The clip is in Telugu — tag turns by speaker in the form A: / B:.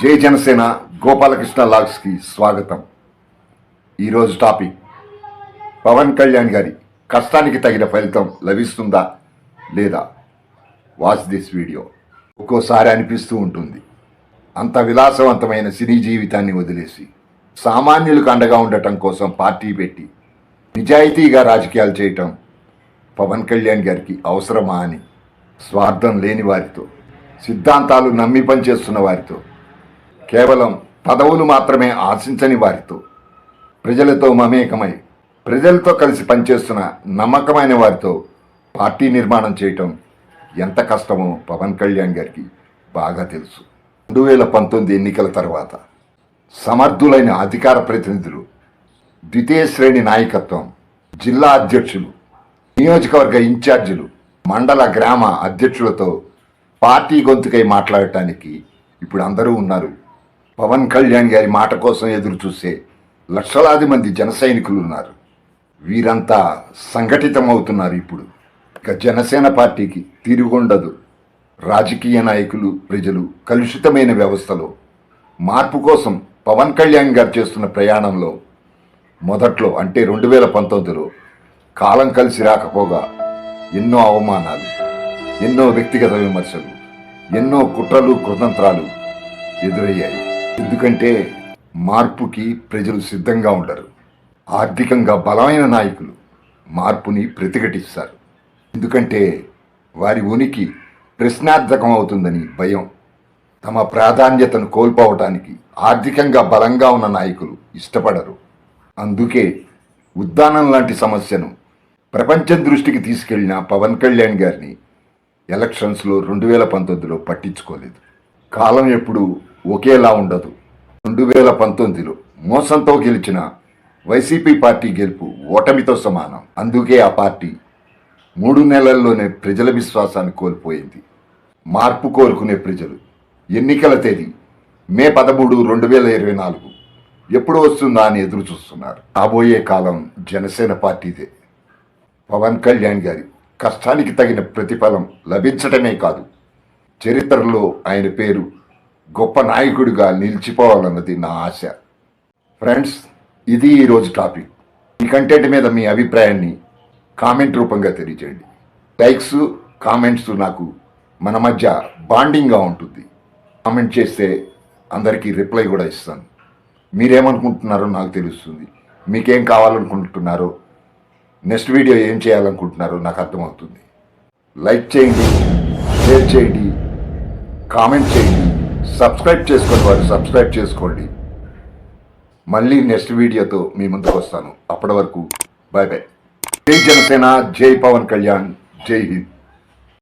A: జై జనసేన గోపాలకృష్ణ లాగ్స్కి స్వాగతం. ఈరోజు టాపిక్ పవన్ కళ్యాణ్ గారి కష్టానికి తగిన ఫలితం లభిస్తుందా లేదా? వాచ్ దిస్ వీడియో ఒక్కోసారి అనిపిస్తూ ఉంటుంది. అంత విలాసవంతమైన సినీ జీవితాన్ని వదిలేసి సామాన్యులకు అండగా ఉండటం కోసం పార్టీ పెట్టి నిజాయితీగా రాజకీయాలు చేయటం పవన్ కళ్యాణ్ గారికి అవసరమా అని స్వార్థం లేని వారితో సిద్ధాంతాలు నమ్మి పనిచేస్తున్న వారితో కేవలం పదవులు మాత్రమే ఆశించని వారితో. ప్రజలతో మమేకమై ప్రజలతో కలిసి పనిచేస్తున్న నమ్మకమైన వారితో పార్టీ నిర్మాణం చేయటం ఎంత కష్టమో పవన్ కళ్యాణ్ గారికి బాగా తెలుసు. రెండు వేల పంతొమ్మిది ఎన్నికల తర్వాత సమర్థులైన అధికార ప్రతినిధులు ద్వితీయ శ్రేణి నాయకత్వం జిల్లా అధ్యక్షులు నియోజకవర్గ ఇన్ఛార్జీలు మండల గ్రామ అధ్యక్షులతో పార్టీ గొంతుకై మాట్లాడటానికి ఇప్పుడు అందరూ ఉన్నారు. పవన్ కళ్యాణ్ గారి మాట కోసం ఎదురు చూసే లక్షలాది మంది జన సైనికులు ఉన్నారు. వీరంతా సంఘటితమవుతున్నారు ఇప్పుడు. ఇక జనసేన పార్టీకి తిరుగుండదు. రాజకీయ నాయకులు ప్రజలు కలుషితమైన వ్యవస్థలో. మార్పు కోసం పవన్ కళ్యాణ్ గారు చేస్తున్న ప్రయాణంలో మొదట్లో అంటే రెండు వేల పంతొమ్మిదిలో కాలం కలిసి రాకపోగా ఎన్నో అవమానాలు ఎన్నో వ్యక్తిగత విమర్శలు ఎన్నో కుట్రలు కృతంత్రాలు ఎదురయ్యాయి. ఎందుకంటే మార్పుకి ప్రజలు సిద్ధంగా ఉండరు. ఆర్థికంగా బలమైన నాయకులు మార్పుని ప్రతిఘటిస్తారు. ఎందుకంటే వారి ఉనికి ప్రశ్నార్థకం అవుతుందని భయం. తమ ప్రాధాన్యతను కోల్పోవటానికి ఆర్థికంగా బలంగా ఉన్న నాయకులు ఇష్టపడరు. అందుకే ఉద్దానం లాంటి సమస్యను ప్రపంచం దృష్టికి తీసుకెళ్ళిన పవన్ కళ్యాణ్ గారిని ఎలక్షన్స్లో రెండు వేల పంతొమ్మిదిలో పట్టించుకోలేదు. కాలం ఎప్పుడు ఒకేలా ఉండదు. రెండు వేల పంతొమ్మిదిలో మోసంతో గెలిచిన వైసీపీ పార్టీ గెలుపు ఓటమితో సమానం. అందుకే ఆ పార్టీ మూడు నెలల్లోనే ప్రజల విశ్వాసాన్ని కోల్పోయింది. మార్పు కోరుకునే ప్రజలు. ఎన్నికల తేదీ మే పదమూడు రెండు వేల ఇరవై నాలుగు. ఎప్పుడు వస్తుందా అని ఎదురు చూస్తున్నారు. రాబోయే కాలం జనసేన పార్టీదే. పవన్ కళ్యాణ్ గారి కష్టానికి తగిన ప్రతిఫలం లభించటమే కాదు. చరిత్రలో ఆయన పేరు గొప్ప నాయకుడిగా నిలిచిపోవాలన్నది నా ఆశ. ఫ్రెండ్స్ ఇది ఈరోజు టాపిక్ ఈ కంటెంట్ మీద మీ అభిప్రాయాన్ని కామెంట్ రూపంగా తెలియజేయండి లైక్స్ కామెంట్స్ నాకు మన మధ్య బాండింగ్గా ఉంటుంది. కామెంట్ చేస్తే అందరికీ రిప్లై కూడా ఇస్తాను. మీరేమనుకుంటున్నారో నాకు తెలుస్తుంది. మీకేం కావాలనుకుంటున్నారో నెక్స్ట్ వీడియో ఏం చేయాలనుకుంటున్నారో నాకు అర్థమవుతుంది. లైక్ చేయండి షేర్ చేయండి కామెంట్ చేయండి. సబ్స్క్రైబ్ చేసుకోండి వారు సబ్స్క్రైబ్ చేసుకోండి. మళ్ళీ నెక్స్ట్ వీడియోతో మీ ముందుకు వస్తాను. అప్పటి వరకు బాయ్ బాయ్ జై జనసేన జై పవన్ కళ్యాణ్ జై హింద్.